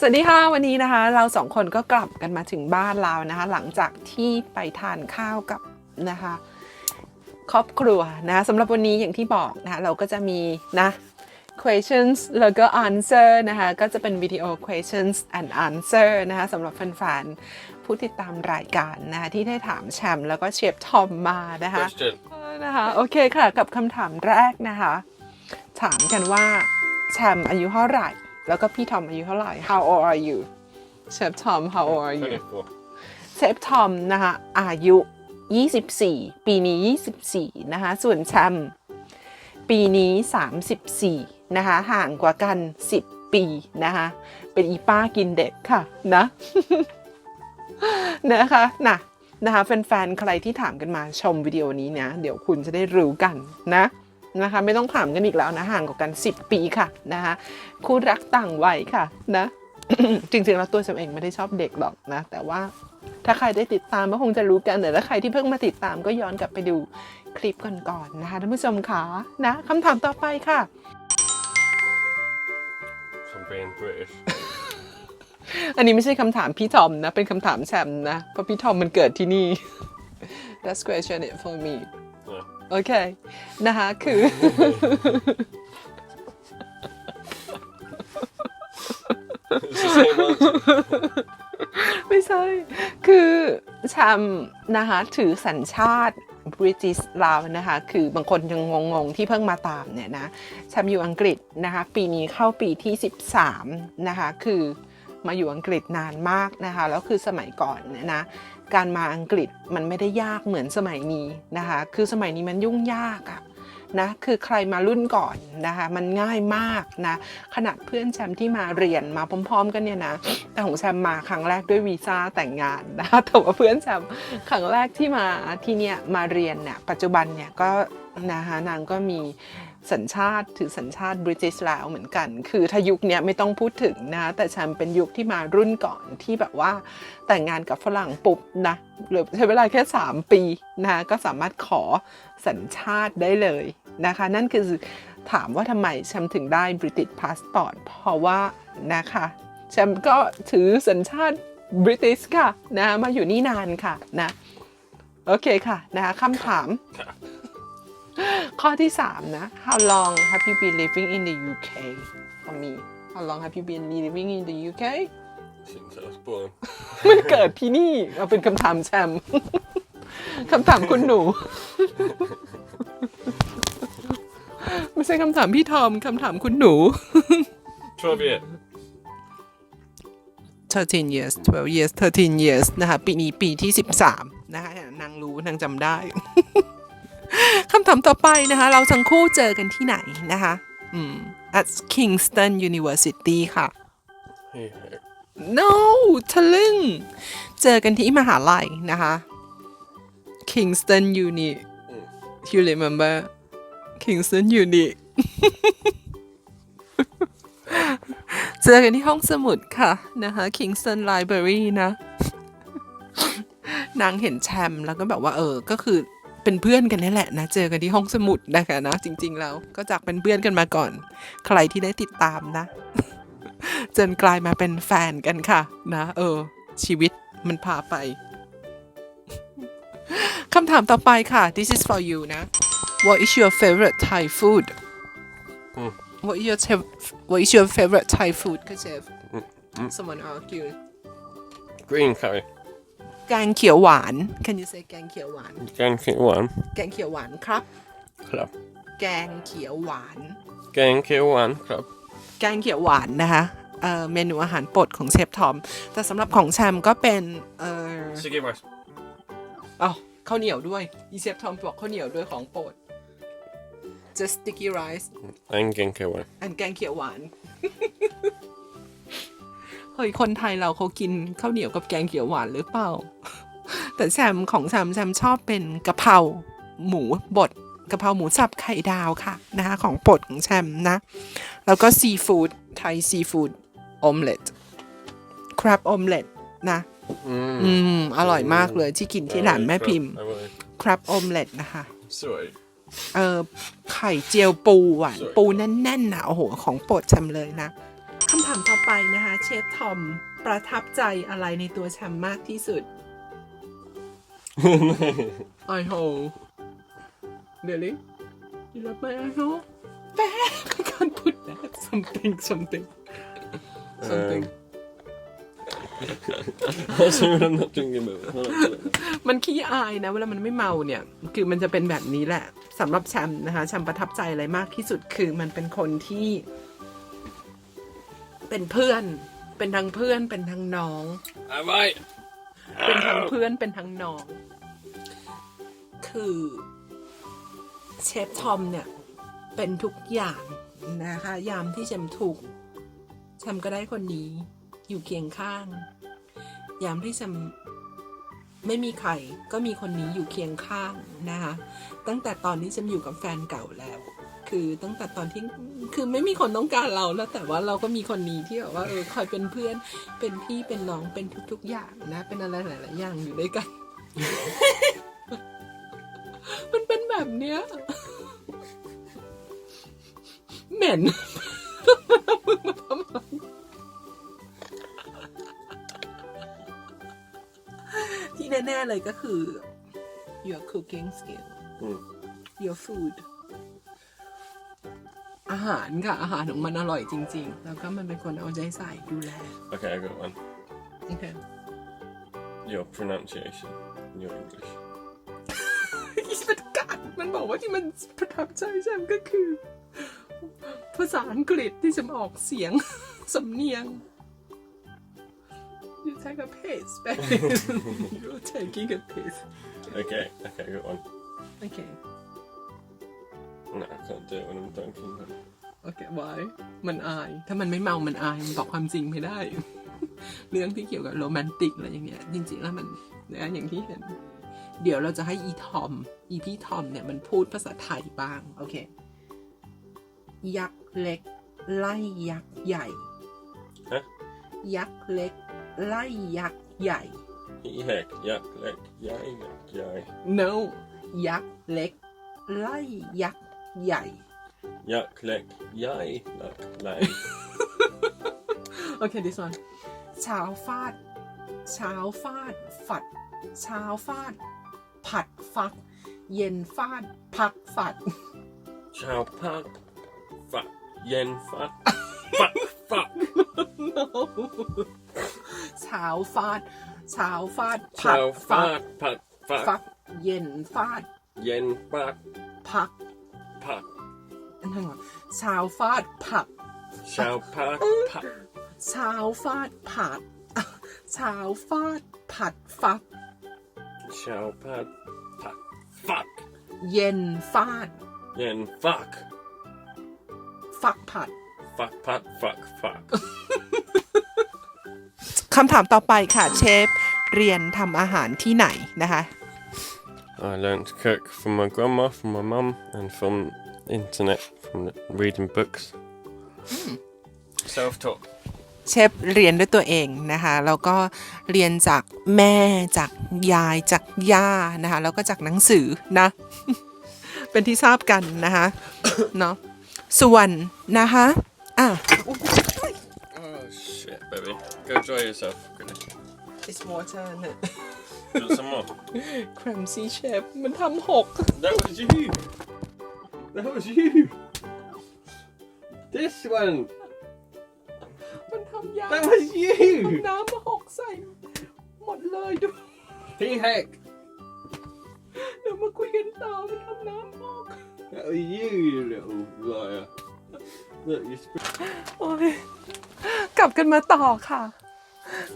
สวัสดีค่ะวันนี้นะคะ เราสองคนก็กลับกันมาถึงบ้านเรานะคะ หลังจากที่ไปทานข้าวกับนะคะ ครอบครัวนะสำหรับวันนี้อย่างที่บอกนะคะเราก็จะมีนะ questions แล้วก็ answer นะคะ ก็จะเป็นวิดีโอ questions and answer นะคะสำหรับแฟนๆผู้ติดตามรายการนะคะที่ได้ถามแชมป์แล้วก็เชฟทอมมานะคะ Question. นะคะโอเคค่ะกับคำถามแรกนะคะ ถามกันว่าแชมป์อายุเท่าไหร่ แล้วก็พี่ทอมอายุเท่าไหร่ How old are you เชฟทอม How old are you 24. เชฟทอมนะคะอายุ 24 ปีนี้ 24 นะคะ ส่วนแชมป์ปีนี้ 34 นะคะ ห่างกว่ากัน 10 ปีนะคะ เป็นอีป้ากินเด็กค่ะนะนะคะนะนะคะแฟนๆ ใครที่ถามกันมาชมวิดีโอนี้นะ เดี๋ยวคุณจะได้รู้กันนะ นะคะ ไม่ต้องถามกันอีกแล้วนะห่างกว่ากัน 10 ปีค่ะนะคะคู่รักต่างวัยค่ะนะจริงๆแล้วตัวฉันเองไม่ได้ชอบเด็กหรอกนะแต่ว่าถ้าใครได้ติดตามก็คงจะรู้กันแต่ถ้าใครที่เพิ่งมาติดตามก็ย้อนกลับไปดูคลิปก่อนๆนะคะท่านผู้ชมคะนะคำถามต่อไปค่ะ From being British. อันนี้ไม่ใช่คำถามพี่ทอมนะ เป็นคำถามแชมป์นะ เพราะพี่ทอมมันเกิดที่นี่ That's question it for me Yeah. โอเค นะคะคือ ไม่ใช่ คือแชมนะคะถือสัญชาติบริติชลาวนะคะ คือบางคนยังงงๆ ที่เพิ่งมาตามเนี่ยนะแชมอยู่อังกฤษนะคะ ปีนี้เข้าปีที่ 13 นะคะ คือมาอยู่อังกฤษนานมากนะคะ แล้วคือสมัยก่อนเนี่ยนะ การมาอังกฤษมันไม่ได้ยากเหมือนสมัยนี้นะคะ คือสมัยนี้มันยุ่งยากอะนะคือใครมารุ่นก่อนนะคะมันง่ายมากนะขนาดเพื่อนแชมป์ที่มาเรียนมาพร้อม ๆ กันเนี่ยนะแต่ของแชมป์มาครั้งแรกด้วยวีซ่าแต่งงานนะคะแต่ว่าเพื่อนแชมป์ครั้งแรกที่มาที่เนี่ยมาเรียนเนี่ยปัจจุบันเนี่ยก็นะคะนางก็มี สัญชาติถือสัญชาติบริติชแล้วเหมือนกัน คือถ้ายุคเนี้ยไม่ต้องพูดถึงนะ แต่แชมเป็นยุคที่มารุ่นก่อนที่แบบว่า แต่งงานกับฝรั่งปุ๊บนะหรือใช้เวลาแค่ 3 ปีนะก็สามารถขอสัญชาติได้เลยนะคะ นั่นคือถามว่าทำไมแชมถึงได้บริติชพาสปอร์ตเพราะว่านะคะแชมก็ถือสัญชาติบริติชค่ะนะมาอยู่นี่นานค่ะนะโอเคค่ะนะคะคำถาม ข้อที่ 3 นะ How long have you been living in the UK for me How long have you been living in the UK Since I was born. มันเกิดที่นี่เอาเป็นคำถามแชมป์คำถามคุณหนู ไม่ใช่คำถามพี่ทอมคำถามคุณหนู 12 years. 13 years 12 years 13 years นะคะ ปีนี้ปีที่ 13 นะคะนางรู้นางจำได้ คำถามต่อไปนะคะ เราทั้งคู่เจอกันที่ไหนนะคะอืม at Kingston University ค่ะ no ทะลึ่ง เจอกันที่มหาลัยนะคะ Kingston Uni you remember Kingston Uni เจอกันที่ห้องสมุดค่ะนะคะ Kingston Library นะ นางเห็นแชมป์แล้วก็แบบว่าเออ ก็คือ เป็นเพื่อนกันนี่แหละนะเจอกันที่ห้องสมุดนะคะนะจริง ๆ แล้วก็จากเป็นเพื่อนกันมาก่อน ใครที่ได้ติดตามนะ จนกลายมาเป็นแฟนกันค่ะ นะ เออ ชีวิตมันพาไปคำถามต่อไปค่ะ this is for you นะ what is your favorite Thai food Hmm. what is your ta- what is your favorite Thai food ค่ะเชฟ someone argue Green curry. แกงเขียวหวาน can you say แกงเขียวหวาน Gang King One. แกงเขียวหวานครับ Club. แกงเขียวหวาน Gang King One. Club. แกงเขียวหวานนะคะเอ่อเมนูอาหารโปรดของเชฟทอม แต่สำหรับของแชมก็เป็นเอ่อ Sticky rice. อ๋อข้าวเหนียวด้วยอีเชฟทอมบอกข้าวเหนียวด้วยของโปรด just sticky rice And Gang King One. อันแกงเขียวหวาน เฮ้ยคนไทยเราเขากินข้าวเหนียวกับแกงเขียวหวานหรือเปล่า แต่แซมของแซมแซมชอบเป็นกะเพราหมูบดกะเพราหมูสับไข่ดาวค่ะนะคะของโปรดของแซมนะ แล้วก็ซีฟู้ดไทยซีฟู้ดออมเล็ตครับออมเล็ตนะ Mm. อืม อร่อยมากเลยที่กินที่ร้านแม่พิมพ์ I will. ครับออมเล็ตนะคะ Sorry. เออไข่เจียวปูอะสวยปูแน่นๆนะโอ้โห ของโปรดแชมเลยนะ คำถามต่อไปนะคะ เชฟทอมประทับใจอะไรในตัวแชมป์มากที่สุด I hope really you love my I hope back I can't put that something something something Um, that's what I'm not thinking about. I'm not doing it. มันขี้อายนะเวลามันไม่เมาเนี่ย คือมันจะเป็นแบบนี้แหละสำหรับแชมป์นะคะแชมป์ประทับใจอะไรมากที่สุดคือมันเป็นคนที่ เป็นเพื่อน เป็นทั้งเพื่อนเป็นทั้งน้อง I might. เป็นทั้งเพื่อนเป็นทั้งน้อง คือเชฟทอมเนี่ย เป็นทุกอย่างนะคะ ยามที่แชมถูกข์แชมก็ได้คนนี้ อยู่เคียงข้าง ยามที่แชมไม่มีใครก็มีคนนี้อยู่เคียงข้างนะคะ ตั้งแต่ตอนที่แชมอยู่กับแฟนเก่าแล้ว คือตั้งแต่ตอนที่คือไม่มีคนต้องการเราแล้ว แต่ว่าเราก็มีคนนี้ที่แบบว่าเออคอยเป็นเพื่อนเป็นพี่เป็นน้องเป็นทุก ๆ อย่างนะ เป็นอะไรหลายๆอย่างอยู่ด้วยกัน มันเป็นแบบเนี้ยเหม็นมึงมาทำอะไรที่แน่ๆเลยก็คือ your cooking skill Mm. your food อาหารค่ะ อาหารของมันอร่อยจริง ๆ แล้วก็มันเป็นคนเอาใจใส่ดูแล Okay, I got one. โอเค Your pronunciation in your English. มันกัดมันบอกว่าที่มันประทับใจแชมก็คือ ภาษาอังกฤษที่จะออกเสียง สำเนียง You take a piss baby You're taking a piss Okay, okay, I got one. Okay No, I can't do it when I'm dunking. But... โอเค why มันอาย ถ้ามันไม่เมา มันอาย มันบอกความจริงไม่ได้ เรื่องที่เกี่ยวกับโรแมนติกอะไรอย่างเงี้ย จริงๆแล้วมันนะอย่างที่เห็น เดี๋ยวเราจะให้อีทอม อีพี่ทอมเนี่ยมันพูดภาษาไทยบ้าง โอเค ยักษ์เล็ก ไล่ยักษ์ใหญ่ ฮะ ยักษ์เล็ก ไล่ยักษ์ใหญ่ Heck, yuck, leg, yay, yuck, yay. no ยักษ์เล็ก ไล่ยักษ์ ใหญ่ Yuck, leg, yay, luck, lay. โอเค this one เช้าฟาด เช้าฟาด ฝัด เช้าฟาด ผัดฟัก เย็นฟาด พักฝัด Chow pug, fuck, yen, fuck, fuck, fuck. no เช้าฟาด เช้าฟาด ผัด Chow ฟัก fuck, fuck, fuck, ฟักเย็นฟาด yen, fuck, พัก puck. อันนั้นก่นเช้าฟาดผัก Chow pug, puck. เช้าฟาดผัดเช้าฟาดผัดฟัก Chow pug, puck, fuck, เย็นฟาด yen, fuck, ฟักผัด fuck, puck, fuck, fuck. คำถามต่อไปค่ะเชฟ เรียนทำอาหารที่ไหนนะคะ I learned to cook from my grandma, from my mum, and from internet, from reading books. Self-taught. เชฟเรียนด้วยตัวเองนะคะแล้วก็เรียนจากแม่จากยายจากย่านะคะแล้วก็จากหนังสือนะ เป็นที่ทราบกันนะคะเนาะส่วนนะคะอะ Oh shit, baby. Go dry yourself. Goodness. it's water Want some more? clumsy chef มันทำหก That was you. That was you. This one. มันทำยาก That was you. น้ำมาหกใส่ หมดเลยดู He heck. เดี๋ยวมาคุยกันต่อมันทำน้ำหก That was you, you little liar. Look, you sp- โอ้ยกลับกันมาต่อค่ะ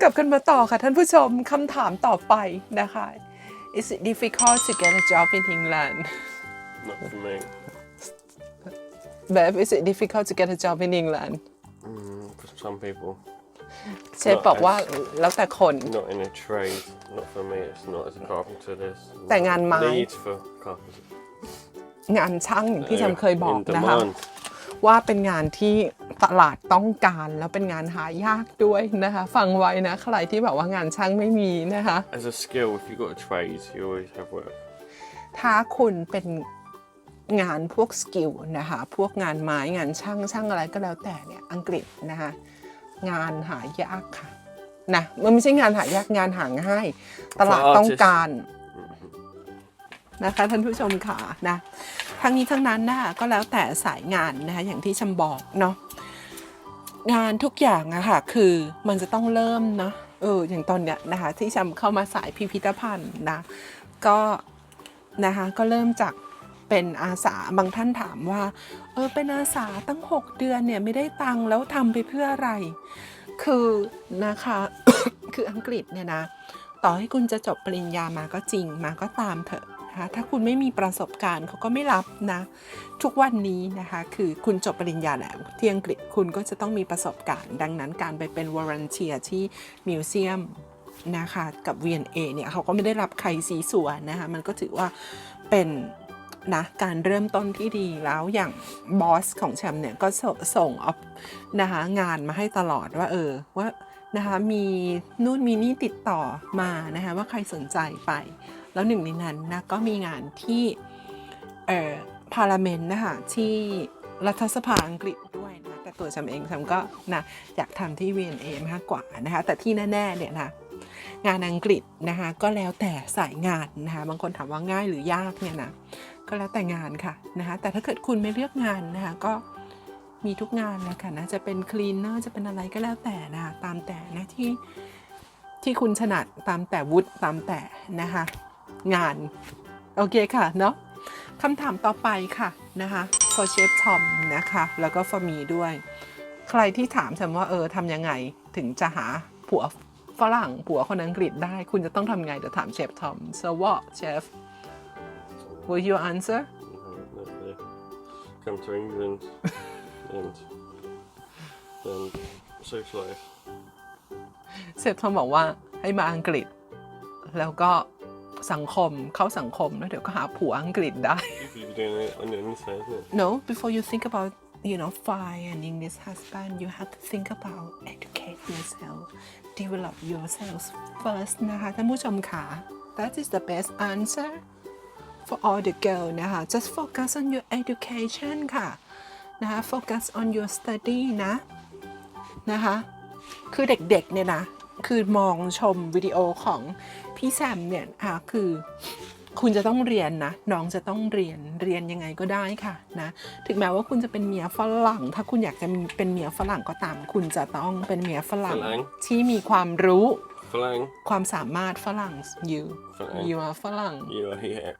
กลับกันมาต่อค่ะท่านผู้ชมคำถามต่อไปนะคะ Is it difficult to get a job in England not for me. Babe is it difficult to get a job in England Mm, for some people. เชฟบอกว่าแล้วแต่คน Not in a trade. Not for me. It's not as a carpenter. There's แต่งานไม้ need for carpenters. งานช่างอย่างที่จำเคยบอก In นะคะ demand. ว่าเป็นงานที่ ตลาดต้องการ แล้วเป็นงานหายากด้วยนะคะ ฟังไว้นะ ใครที่แบบว่างานช่างไม่มีนะคะ As a skill, if you've got a trade, you always have work. ถ้าคุณเป็นงานพวกสกิลนะคะ พวกงานไม้งานช่างช่างอะไรก็แล้วแต่เนี่ยอังกฤษนะคะงานหายากค่ะนะมันไม่ใช่งานหายากงานหาง่าย ตลาด For ต้อง artists การนะคะท่านผู้ชมค่ะนะทั้งนี้ทั้งนั้นนะคะก็แล้วแต่สายงานนะคะอย่างที่ชำบอกเนาะ งานทุกอย่างอะค่ะ คือมันจะต้องเริ่มเนาะเอออย่างตอนเนี้ยนะคะ ที่ชำเข้ามาสายพิพิธภัณฑ์นะก็นะคะก็เริ่มจากเป็นอาสาบางท่านถามว่าเออเป็นอาสาตั้ง 6 เดือนเนี่ยไม่ได้ตังค์แล้วทำไปเพื่ออะไร คือนะคะคืออังกฤษเนี่ยนะ ต่อให้คุณจะจบปริญญามาก็จริงมาก็ตามเถอะ นะคะถ้าคุณไม่มีประสบการณ์เขาก็ไม่รับนะทุกวันนี้นะคะคือคุณจบปริญญาแล้วที่อังกฤษคุณก็จะต้องมีประสบการณ์ ดังนั้นการไปเป็นวอร์ n นเทียที่มิวเซียมนะคะกับ V&A เนี่ยเขาก็ไม่ได้รับใครสีสัวนะคะมันก็ถือว่าเป็นนะการเริ่มต้นที่ดีแล้วอย่างบอสของแชมป์เนี่ยก็สส่งออฟนะคะงานมาให้ตลอดว่าเออว่านะคะมีนู่นมีนี่ติดต่อมานะคะว่าใครสนใจไป แล้วหนึ่งในนั้นนะก็มีงานที่เอ่อพาร์ลเมนต์นะคะที่รัฐสภาอังกฤษด้วยนะแต่ตัวฉันเองฉันก็นะอยากทำที่ V&A มากกว่านะคะแต่ที่แน่ๆเนี่ยนะงานอังกฤษนะคะก็แล้วแต่สายงานนะคะบางคนถามว่าง่ายหรือยากเนี่ยนะก็แล้วแต่งานค่ะนะคะแต่ถ้าเกิดคุณไม่เลือกงานนะคะก็มีทุกงานแหละค่ะนะจะเป็นคลีนเนอร์จะเป็นอะไรก็แล้วแต่นะคะตามแต่นะที่ที่คุณถนัดตามแต่วุฒิตามแต่นะคะ งาน โอเคค่ะเนาะคำถามต่อไปค่ะนะคะ for chef Tom นะคะ แล้วก็ for me ด้วย ใครที่ถามฉันว่าเออทำยังไงถึงจะหาผัวฝรั่งผัวคนอังกฤษได้ คุณจะต้องทำไงเดี๋ยวถามเชฟทอม so what chef will you answer No, no, yeah. Come to England and then socialise. เชฟทอมบอกว่าให้มาอังกฤษ แล้วก็ สังคมเข้าสังคมแล้วเดี๋ยวก็หาผัวอังกฤษได้ You could be doing it on your own side, isn't it? No, before you think about, you know, finding this husband, you have to think about educate yourself, develop yourself first นะคะท่านผู้ชมค่ะ That is the best answer for all the girl นะคะ just focus on your education ค่ะนะคะ focus on your study นะนะคะ คือเด็กๆเนี่ยนะ คือมองชมวิดีโอของพี่แซมเนี่ยอะคือคุณจะต้องเรียนนะ น้องจะต้องเรียนเรียนยังไงก็ได้ค่ะนะถึงแม้ว่าคุณจะเป็นเมียฝรั่ง ถ้าคุณอยากจะมีเป็นเมียฝรั่งก็ตาม คุณจะต้องเป็นเมียฝรั่งฝรั่งที่มีความรู้ Flang, ความสามารถฝรั่ง you ฝรั่ง you are ฝรั่ง you are here.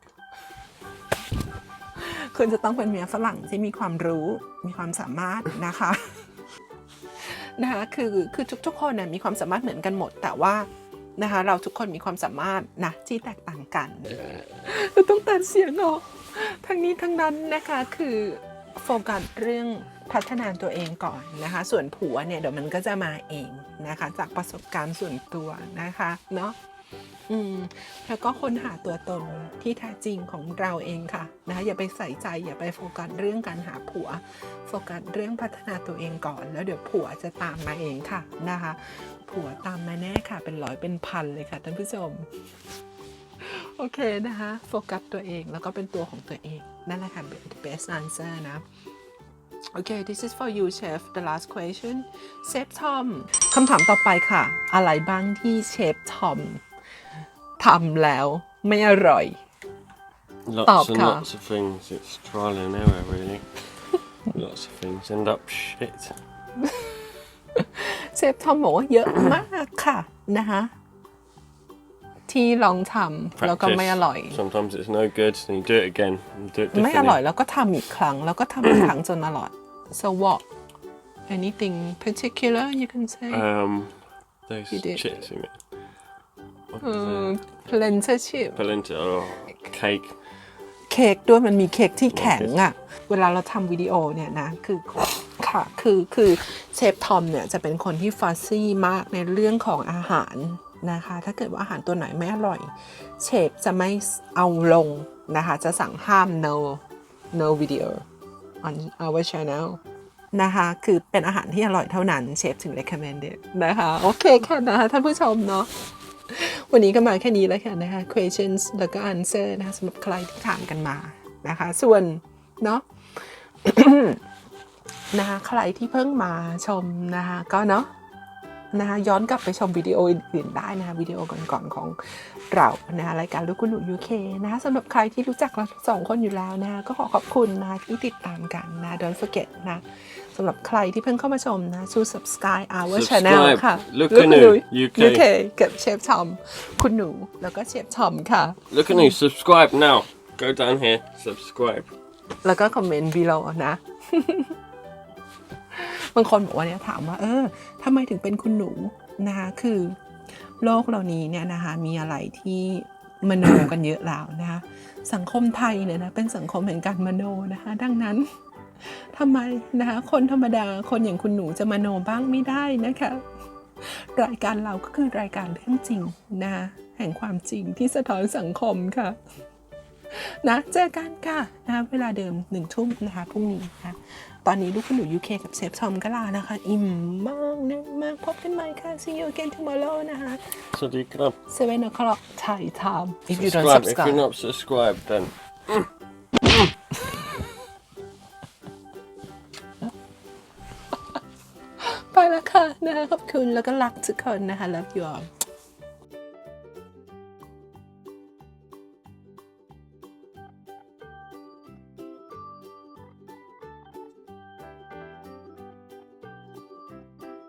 คุณจะต้องเป็นเมียฝรั่งที่มีความรู้มีความสามารถนะคะ นะคะคือคือทุกๆคนนะมีความสามารถเหมือนกันหมด แต่ว่านะคะเราทุกคนมีความสามารถนะที่แตกต่างกันเราต้องตัดเสียงออกทั้งนี้ทั้งนั้นนะคะคือโฟกัสเรื่องพัฒนาตัวเองก่อนนะคะ ส่วนผัวเนี่ยเดี๋ยวมันก็จะมาเองนะคะ จากประสบการณ์ส่วนตัวนะคะเนาะ อืมแล้วก็ค้นหาตัวตนที่แท้จริงของเราเองค่ะนะคะอย่าไปใส่ใจอย่าไปโฟกัสเรื่องการหาผัว โฟกัสเรื่องพัฒนาตัวเองก่อน แล้วเดี๋ยวผัวจะตามมาเองค่ะนะคะ ผัวตามมาแน่ค่ะ เป็นร้อยเป็นพันเลยค่ะท่านผู้ชมโอเคนะคะโฟกัสตัวเองแล้วก็เป็นตัวของตัวเอง นั่นแหละค่ะ best answer นะโอเค this is for you chef the last question เชฟทอมคำถามต่อไปค่ะ อะไรบ้างที่เชฟทอม ทำแล้วไม่อร่อย Lots Bob and car. lots of things. It's trial and error, really. lots of things end up shit. เชฟทอมบอกว่าเยอะมากค่ะนะคะที่ลองทำแล้วก็ไม่อร่อย Sometimes it's no good, and you do it again. And do it ไม่อร่อย differently. แล้วก็ทำอีกครั้ง แล้วก็ทำอีกครั้งจนอร่อย so what anything particular you can say Um, those You did. chips, you mean? What เอ is อ that? plenty chip Polenta or cake. เค้กด้วยมันมีเค้กที่แข็งอะ่ะ เวลาเราทำวิดีโอเนี่ยนะ คือค่ะคือคือเชฟทอมเนี่ยจะเป็นคนที่ฟาซี่มากในเรื่องของอาหารนะคะ ถ้าเกิดว่าอาหารตัวไหนไม่อร่อย เชฟจะไม่เอาลงนะคะ จะสั่งห้าม no no video on our channel นะคะ คือเป็นอาหารที่อร่อยเท่านั้นเชฟถึง recommended นะคะ โอเคค่ะนะคะท่านผู้ชมเนาะ วันนี้ก็มาแค่นี้แล้วค่ะนะคะ questions แล้วก็ answer นะคะสำหรับใครที่ถามกันมานะคะ ส่วนเนาะนะคะใครที่เพิ่งมาชมนะคะก็เนาะนะคะย้อนกลับไปชมวิดีโออื่นๆได้นะคะวิดีโอก่อนๆของเรานะคะรายการลูกคุณหนู UK นะคะสำหรับใครที่รู้จักเราสองคนอยู่แล้วนะคะก็ขอขอบคุณนะคะที่ติดตามกันนะ don't forget นะ สำหรับใครที่เพิ่งเข้ามาชมนะช่วย subscribe our channel Subscribe ค่ะ Look ลูก at คุณหนู you, UK. UK กับเชฟทอมคุณหนูแล้วก็เชฟทอมค่ะ Look at me, subscribe now. Go down here, subscribe. แล้วก็คอมเมนต์ below นะ บางคนบอกว่าเนี่ยถามว่า เออทำไมถึงเป็นคุณหนูนะคะคือ โลกเหล่านี้เนี่ยนะคะมีอะไรที่มโนกันเยอะแล้วนะคะสังคมไทยเนี่ยนะเป็นสังคมแห่งการมโนนะคะ ดังนั้น ทำไมนะคะคนธรรมดาคนอย่างคุณหนูจะมโนบ้างไม่ได้นะคะ รายการเราก็คือรายการเรื่องจริงนะคะแห่งความจริงที่สะท้อนสังคมค่ะนะเจอกันค่ะนะเวลาเดิมหนึ่งทุ่มนะคะพรุ่งนี้นะตอนนี้ลูกคุณหนู UK กับเชฟทอมก็ลานะคะ อิ่มมากแน่นมากพบกันใหม่ค่ะ see you again tomorrow นะคะ Sorry, club. 7 o'clock Thai time if you don't Subscribe. If subscribe you're not subscribed, then ขอบคุณแล้วก็รักทุกคนนะคะ love you all